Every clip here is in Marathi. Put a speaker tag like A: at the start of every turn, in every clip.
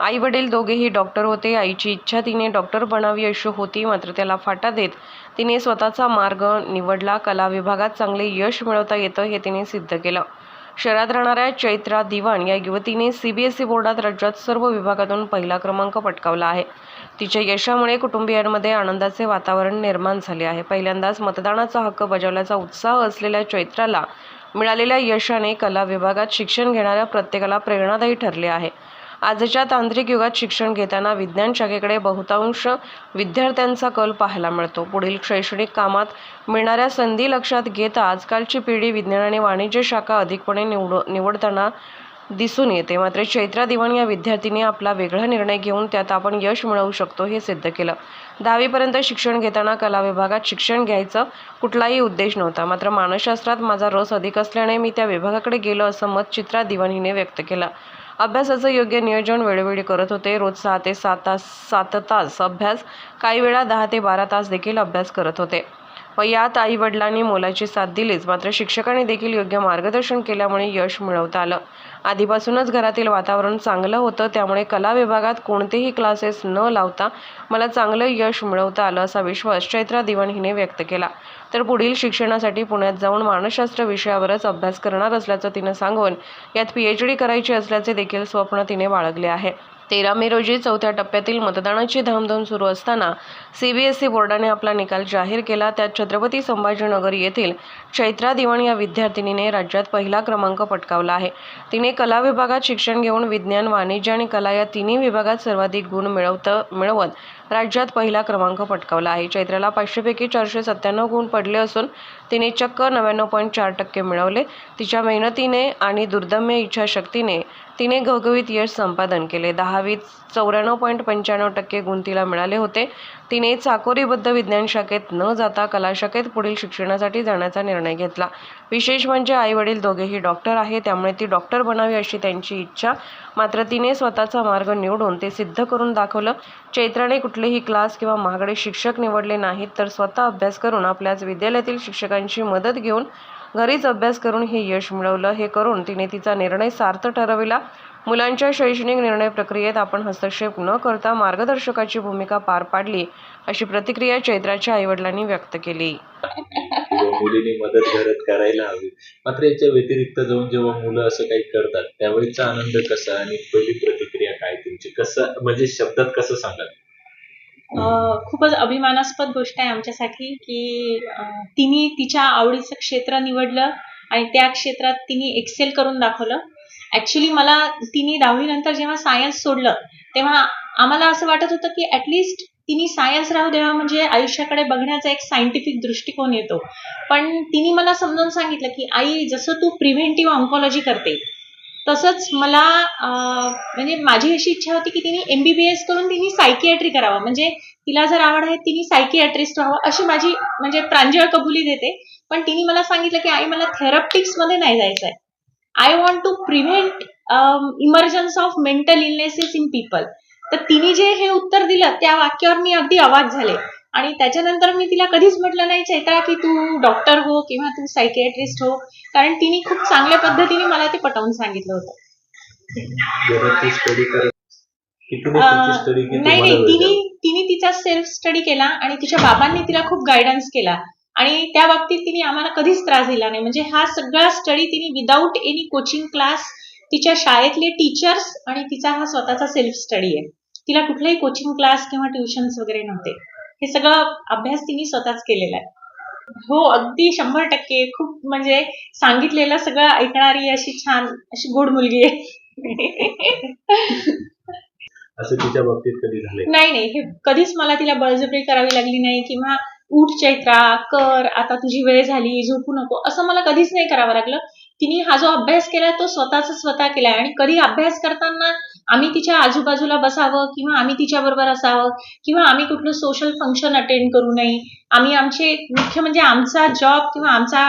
A: आई वडील दोघेही डॉक्टर होते. आईची इच्छा तिने डॉक्टर बनावी अशी होती मात्र त्याला फाटा देत तिने स्वतःचा मार्ग निवडला. कला विभागात चांगले यश मिळवता येतं हे तिने सिद्ध केलं. शहरात राहणाऱ्या चैत्रा दिवाण या युवतीने सी बी एस ई बोर्डात राज्यात सर्व विभागातून पहिला क्रमांक पटकावला आहे. तिच्या यशामुळे कुटुंबियांमध्ये आनंदाचे वातावरण निर्माण झाले आहे. पहिल्यांदाच मतदानाचा हक्क बजावल्याचा उत्साह असलेल्या चैत्राला मिळालेल्या यशाने कला विभागात शिक्षण घेणाऱ्या प्रत्येकाला प्रेरणादायी ठरले आहे. आजच्या तांत्रिक युगात शिक्षण घेताना विज्ञान शाखेकडे बहुतांश विद्यार्थ्यांचा कल पाहायला मिळतो. पुढील शैक्षणिक कामात मिळणाऱ्या संधी लक्षात घेता आजकालची पिढी विज्ञान आणि वाणिज्य शाखा अधिकपणे निवड निवडताना दिसून येते. मात्र चैत्रा दिवाण या विद्यार्थीने आपला वेगळा निर्णय घेऊन त्यात आपण यश मिळवू शकतो हे सिद्ध केलं. दहावीपर्यंत शिक्षण घेताना कला विभागात शिक्षण घ्यायचं कुठलाही उद्देश नव्हता. मात्र मानसशास्त्रात माझा रस अधिक असल्याने मी त्या विभागाकडे गेलो असं मत चित्रा दिवाण हिने व्यक्त केलं. अभ्यासाचं योग्य नियोजन वेळोवेळी करत होते. रोज सहा ते सात तास सात तास अभ्यास काही वेळा दहा ते बारा तास देखील अभ्यास करत होते. व यात आई वडिलांनी मोलाची साथ दिलीच. मात्र शिक्षकांनी देखील योग्य मार्गदर्शन केल्यामुळे यश मिळवता आलं. आधीपासूनच घरातील वातावरण चांगलं होतं त्यामुळे कला विभागात कोणतेही क्लासेस न लावता मला चांगलं यश मिळवता आलं असा विश्वास चैत्रा दिवाण हिने व्यक्त केला. तर पुढील शिक्षणासाठी पुण्यात जाऊन मानसशास्त्र विषयावरच अभ्यास करणार असल्याचं तिनं सांगून यात पी एच डी करायची असल्याचे देखील स्वप्न तिने बाळगले आहे. तेरा मे रोजी चौथ्या टप्प्यातील मतदानाची धामधूम सुरू असताना सी बी एस ई बोर्डाने आपला निकाल जाहीर केला. त्यात छत्रपती संभाजीनगर येथील चैत्रा दिवण या विद्यार्थिनीने राज्यात पहिला क्रमांक पटकावला आहे. तिने कला विभागात शिक्षण घेऊन विज्ञान वाणिज्य आणि कला या तिन्ही विभागात सर्वाधिक गुण मिळवत मिळवत राज्यात पहिला क्रमांक पटकावला आहे. चैत्राला पाचशेपैकी चारशे सत्त्याण्णव गुण पडले असून तिने चक्क नव्याण्णव पॉईंट चार टक्के मिळवले. तिच्या मेहनतीने आणि दुर्दम्य इच्छाशक्तीने तिने घवघवीत यश संपादन केले. दहावीत चौऱ्याण्णव पॉईंट पंच्याण्णव टक्के गुण तिला मिळाले होते. तिने चाकोरीबद्ध विज्ञान शाखेत न जाता कला शाखेत पुढील शिक्षणासाठी जाण्याचा निर्णय घेतला. विशेष म्हणजे आई वडील दोघेही डॉक्टर आहे त्यामुळे ती डॉक्टर बनावी अशी त्यांची इच्छा. मात्र तिने स्वतःचा मार्ग निवडून ते सिद्ध करून दाखवलं. चैत्राने कुठलेही क्लास किंवा महागडे शिक्षक निवडले नाहीत तर स्वतः अभ्यास करून आपल्याच विद्यालयातील शिक्षकांची मदत घेऊन घरीच अभ्यास करून हे यश मिळवलं. हे करून तिने तिचा निर्णय सार्थ ठरविला. मुलांच्या शैक्षणिक निर्णय प्रक्रियेत आपण हस्तक्षेप न करता मार्गदर्शकाची भूमिका पार पाडली अशी प्रतिक्रिया चैत्राच्या आईवडिलांनी व्यक्त केली.
B: मुलीने मदत घरात करायला हवी. मात्र याच्या व्यतिरिक्त जाऊन जेव्हा मुलं असं काही करतात त्यावेळेचा आनंद कसा आणि पहिली प्रतिक्रिया काय तुमची? कसं म्हणजे शब्दात कसं सांगाल?
C: खूपच अभिमानास्पद गोष्ट आहे आमच्यासाठी की तिने तिच्या आवडीचं क्षेत्र निवडलं आणि त्या क्षेत्रात तिने एक्सेल करून दाखवलं. ऍक्च्युली मला तिने दहावी नंतर जेव्हा सायन्स सोडलं तेव्हा आम्हाला असं वाटत होतं की ऍटलिस्ट तिने सायन्स राहू द्यावा म्हणजे आयुष्याकडे बघण्याचा एक सायंटिफिक दृष्टिकोन येतो. पण तिने मला समजावून सांगितलं की आई जसं तू प्रिव्हेंटिव्ह ऑन्कॉलॉजी करते तसंच मला म्हणजे माझी अशी इच्छा होती की तिने एमबीबीएस करून तिने सायकियाट्री करावं. म्हणजे तिला जर आवड आहे तिने सायकियाट्रिस्ट व्हावं अशी माझी म्हणजे प्रांजळ कबुली देते. पण तिने मला सांगितलं की आई मला थेरप्टिक्समध्ये नाही जायचं आहे I want to prevent emergence of mental illnesses in people तर तिने जे हे उत्तर दिलं त्या वाक्यावर मी अगदी आवाज झाले. आणि त्याच्यानंतर मी तिला कधीच म्हटलं नाही चैत्रा की तू डॉक्टर हो किंवा तू सायकियाट्रिस्ट हो? कारण तिने खूप चांगल्या पद्धतीने मला ते पटवून सांगितलं होतं. नाही नाही तिने? तिने तिचा सेल्फ स्टडी केला आणि तिच्या बाबांनी तिला खूप गायडन्स केला. आणि त्या बाबतीत तिने आम्हाला कधीच त्रास दिला नाही. म्हणजे हा सगळा स्टडी तिने विदाऊट एनी कोचिंग क्लास तिच्या शाळेतले टीचर्स आणि तिचा हा स्वतःचा सेल्फ स्टडी आहे. तिला कुठलाही कोचिंग क्लास किंवा ट्युशन्स वगैरे नव्हते. हे सगळं अभ्यास तिने स्वतःच केलेला आहे. हो अगदी शंभर टक्के. खूप म्हणजे सांगितलेलं सगळं ऐकणारी अशी छान अशी गोड मुलगी आहे.
B: असं तिच्या बाबतीत कधी
C: नाही नाही. हे कधीच मला तिला बळजबरी करावी लागली नाही किंवा उठ चैत्रा कर आता तुझी वेळ झाली झोपू नको असं मला कधीच नाही करावं लागलं. तिने हा जो अभ्यास केलाय तो स्वतःचा स्वतः केलाय. आणि कधी अभ्यास करताना आम्ही तिच्या आजूबाजूला बसावं किंवा आम्ही तिच्या बरोबर असावं किंवा आम्ही कुठलं सोशल फंक्शन अटेंड करू नये आम्ही आमचे मुख्य म्हणजे आमचा जॉब किंवा आमचा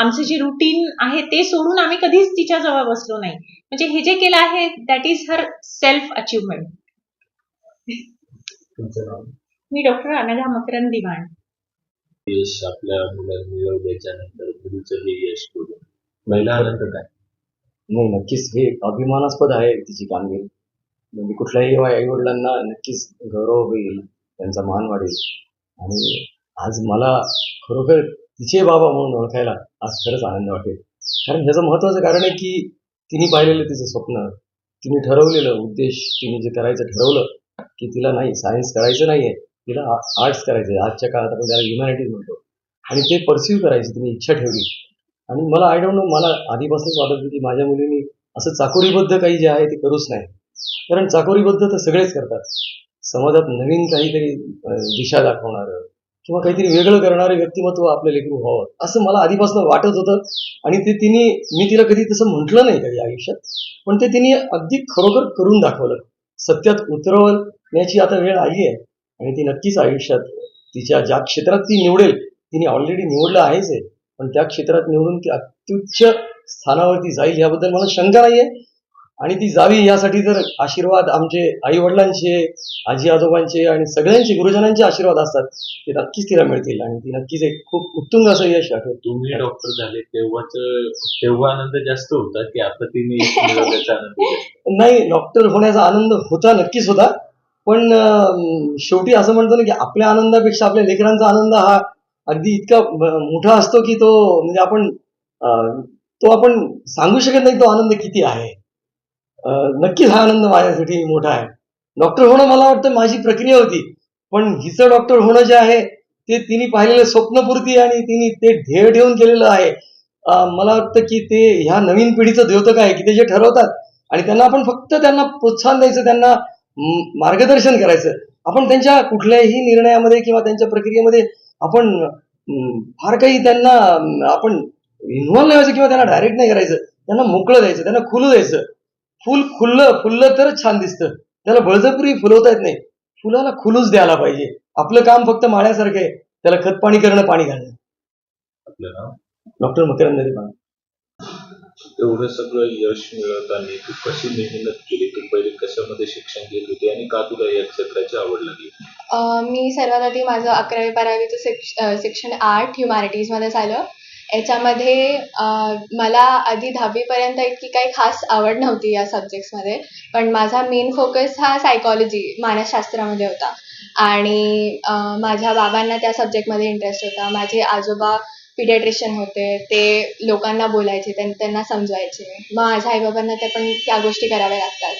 C: आमचं जे रुटीन आहे ते सोडून आम्ही कधीच तिच्या जवळ बसलो नाही. म्हणजे हे जे केलं आहे दॅट इज हर सेल्फ
B: नाव?
C: मी डॉक्टर अनघा मकरंद दिवाण.
B: यश आपल्या मुलांनी मिळवल्याच्या नंतर मुलीचं हे यश बघून महिला आनंद काय?
D: नाही नक्कीच. हे अभिमानास्पद आहे तिची कामगिरी. म्हणजे कुठल्याही आई वडिलांना नक्कीच गौरव होईल त्यांचा मान वाढेल. आणि आज मला खरोखर तिचे बाबा म्हणून ओळखायला आज खरंच आनंद वाटेल. कारण ह्याचं महत्वाचं कारण आहे की तिने पाहिलेलं तिचं स्वप्न तिने ठरवलेलं उद्देश तिने जे करायचं ठरवलं की तिला नाही सायन्स करायचं नाहीये. तिला आर्ट्स करायचं आजच्या काळात आपण त्याला ह्युमॅनिटीज म्हणतो. आणि ते परस्यू करायची तिने इच्छा ठेवली. आणि मला आय डोंट नो मला आधीपासूनच वाटत होती. की माझ्या मुलीने असं चाकोरीबद्ध काही जे आहे ते करूच नाही. कारण चाकोरीबद्ध तर सगळेच करतात. समाजात नवीन काहीतरी दिशा दाखवणारं किंवा काहीतरी वेगळं करणारं व्यक्तिमत्व आपलं लेकरू व्हावं असं मला आधीपासून वाटत होतं. आणि ते तिने मी तिला कधी तसं म्हटलं नाही कधी आयुष्यात. पण ते तिने अगदी खरोखर करून दाखवलं. सत्यात उतरवण्याची आता वेळ आली आहे. आणि ती नक्कीच आयुष्यात तिच्या ज्या क्षेत्रात ती निवडेल तिने ऑलरेडी निवडलं आहेच आहे पण त्या क्षेत्रात निवडून ती अत्युच्च स्थानावरती जाईल याबद्दल मला शंका नाहीये. आणि ती जावी यासाठी तर आशीर्वाद आमचे आई वडिलांचे आजी आजोबांचे आणि सगळ्यांचे गुरुजनांचे आशीर्वाद असतात ते नक्कीच तिला मिळतील. आणि ती नक्कीच एक खूप उत्तुंग असं यश गाठेल
B: तुम्ही डॉक्टर झाले तेव्हाच तेव्हा आनंद जास्त होता की आता तिने?
D: नाही डॉक्टर होण्याचा आनंद होता नक्कीच होता. पण शेवटी असं म्हणतो ना की आपल्या आनंदापेक्षा आपल्या लेकरांचा आनंद हा अगदी इतका मोठा असतो की तो म्हणजे आपण तो आपण सांगू शकत नाही तो आनंद किती आहे. नक्कीच हा आनंद माझ्यासाठी मोठा आहे. डॉक्टर होणं मला वाटतं माझी प्रक्रिया होती. पण हिचं डॉक्टर होणं जे आहे ते तिने पाहिलेलं स्वप्नपूर्ती आणि तिने ते ध्येय ठेवून केलेलं आहे. मला वाटतं की ते ह्या नवीन पिढीचं द्योतक आहे की ते जे ठरवतात आणि त्यांना आपण फक्त त्यांना प्रोत्साहन द्यायचं त्यांना मार्गदर्शन करायचं. आपण त्यांच्या कुठल्याही निर्णयामध्ये किंवा त्यांच्या प्रक्रियेमध्ये आपण फार काही त्यांना आपण इन्व्हॉल्व नाही व्हायचं किंवा त्यांना डायरेक्ट नाही करायचं. त्यांना मोकळं द्यायचं त्यांना खुलू द्यायचं. फुल खुललं फुललं तरच छान दिसतं. त्याला बळजबरी फुलवता येत नाही. फुलाला खुलूच द्यायला पाहिजे. आपलं काम फक्त माळ्यासारखं आहे. त्याला खत पाणी करणं पाणी घालणं.
B: आपलं नाव?
D: डॉक्टर मकरंद.
B: एवढं सगळं यश मिळवताना तू कशी मेहनत केली? तू पहिले कशामध्ये शिक्षण घेत होती आणि का तुला या क्षेत्राची आवड लागली?
E: अ, मी सर्वात आधी माझं अकरावी बारावीचं शिक्ष अ, शिक्षण आर्ट ह्युमॅनिटीजमध्ये झालं. याच्यामध्ये अ, मला आधी दहावीपर्यंत इतकी काही खास आवड नव्हती या सब्जेक्ट्समध्ये पण माझा मेन फोकस हा सायकॉलॉजी मानसशास्त्रामध्ये होता. आणि अ, माझ्या बाबांना त्या सब्जेक्टमध्ये इंटरेस्ट होता. माझे आजोबा पिडियाट्रिशियन होते ते लोकांना बोलायचे त्यां त्यांना समजवायचे मग माझ्या आईबाबांना ते पण त्या गोष्टी कराव्या लागतात.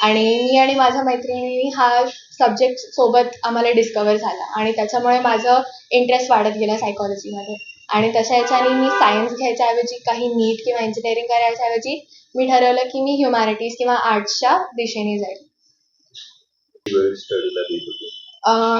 E: आणि मी आणि माझ्या मैत्रिणींनी हा सब्जेक्ट सोबत आम्हाला डिस्कवर झाला. आणि त्याच्यामुळे माझं इंटरेस्ट वाढत गेला सायकॉलॉजीमध्ये आणि तशा याच्याने मी सायन्स घ्यायच्या ऐवजी काही नीट किंवा इंजिनिअरिंग करायच्या ऐवजी मी ठरवलं की मी ह्युमॅनिटीज किंवा आर्ट्सच्या दिशेने जाईल.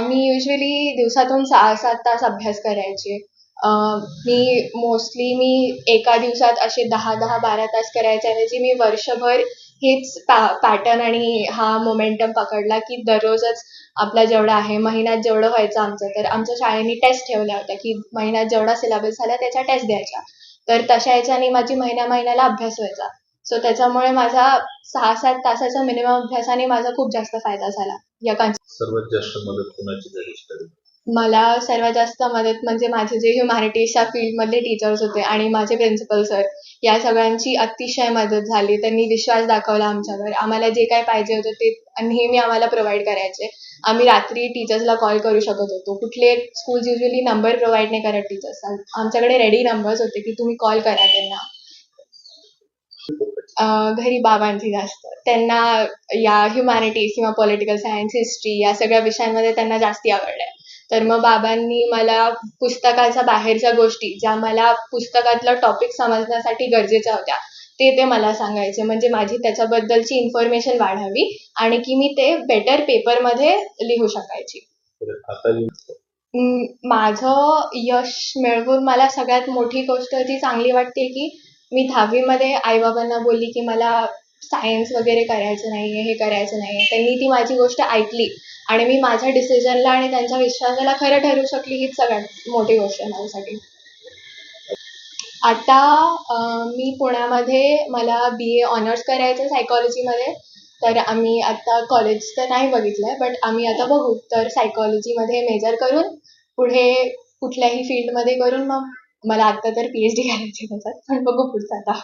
E: मी युजली दिवसातून सहा सात तास अभ्यास करायचे. मी मोस्टली मी एका दिवसात असे दहा दहा बारा तास करायच्याऐवजी मी वर्षभर हेच पॅटर्न आणि हा मोमेंटम पकडला की दररोजच आपला जेवढा आहे महिन्यात जेवढं व्हायचं आमचं तर आमच्या शाळेने टेस्ट ठेवल्या होत्या की महिन्यात जेवढा सिलेबस झाला त्याच्या टेस्ट द्यायच्या. तर तशा याच्याने माझी महिन्या महिन्याला अभ्यास व्हायचा. सो त्याच्यामुळे माझा सहा सात तासाचा मिनिमम अभ्यासाने माझा खूप जास्त फायदा झाला या
B: सर्वात जास्त मदत कोणाची झाली
E: मला सर्वात जास्त मदत म्हणजे माझे जे ह्युमॅनिटीजच्या फील्डमधले टीचर्स होते आणि माझे प्रिन्सिपल सर या सगळ्यांची अतिशय मदत झाली. त्यांनी विश्वास दाखवला आमच्यावर. आम्हाला जे काय पाहिजे होतं ते नेहमी आम्हाला प्रोव्हाइड करायचे. आम्ही रात्री टीचर्सला कॉल करू शकत होतो. कुठले स्कूल्स युजली नंबर प्रोव्हाइड नाही करत टीचर्स आमच्याकडे रेडी नंबर्स होते की तुम्ही कॉल करा त्यांना. घरी बाबांची जास्त. त्यांना या ह्युमॅनिटीज किंवा पॉलिटिकल सायन्स हिस्ट्री या सगळ्या विषयांमध्ये त्यांना जास्ती आवडलं आहे तर मग बाबांनी मला पुस्तकाच्या बाहेरच्या गोष्टी ज्या मला पुस्तकातलं टॉपिक समजण्यासाठी गरजेच्या होत्या ते ते मला सांगायचे. म्हणजे माझी त्याच्याबद्दलची इन्फॉर्मेशन वाढावी आणि की मी ते बेटर पेपरमध्ये लिहू शकायची. माझं यश मिळवून मला सगळ्यात मोठी गोष्ट जी चांगली वाटते की मी दहावीमध्ये आईबाबांना बोलली की मला सायन्स वगैरे करायचं नाही आहे हे करायचं नाही आहे त्यांनी ती माझी गोष्ट ऐकली आणि मी माझ्या डिसिजनला आणि त्यांच्या विश्वासाला खरं ठरू शकली हीच सगळ्यात मोठी गोष्ट आहे माझ्यासाठी. आता मी पुण्यामध्ये मला बी ए ऑनर्स करायचं सायकॉलॉजीमध्ये तर आम्ही आता कॉलेज तर नाही बघितलं आहे बट आम्ही आता बघू. तर सायकॉलॉजीमध्ये मेजर करून पुढे कुठल्याही फील्डमध्ये करून मग. मला आत्ता तर पी एच डी करायची त्याच्यात पण बघू पुढचं आता.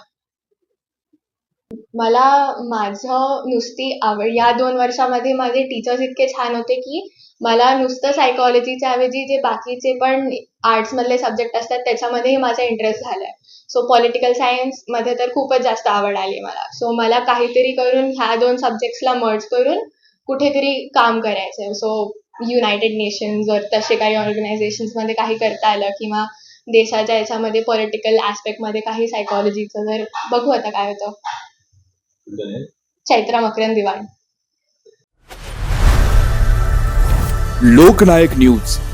E: मला माझं नुसती आवड या दोन वर्षामध्ये माझे टीचर्स इतके छान होते की मला नुसतं सायकॉलॉजीच्या ऐवजी जे बाकीचे पण आर्ट्समधले सब्जेक्ट असतात त्याच्यामध्येही माझा इंटरेस्ट झाला आहे सो पॉलिटिकल सायन्समध्ये तर खूपच जास्त आवड आली मला. सो मला काहीतरी करून ह्या दोन सब्जेक्ट्सला मर्ज करून कुठेतरी काम करायचं आहे सो युनायटेड नेशन्सवर तसे काही ऑर्गनायझेशन्समध्ये काही करता आलं किंवा देशाच्या याच्यामध्ये पॉलिटिकल ॲस्पेक्टमध्ये काही सायकॉलॉजीचं जर बघू आता काय होतं. चैत्रा मकरंद दिवाण.
F: लोकनायक न्यूज.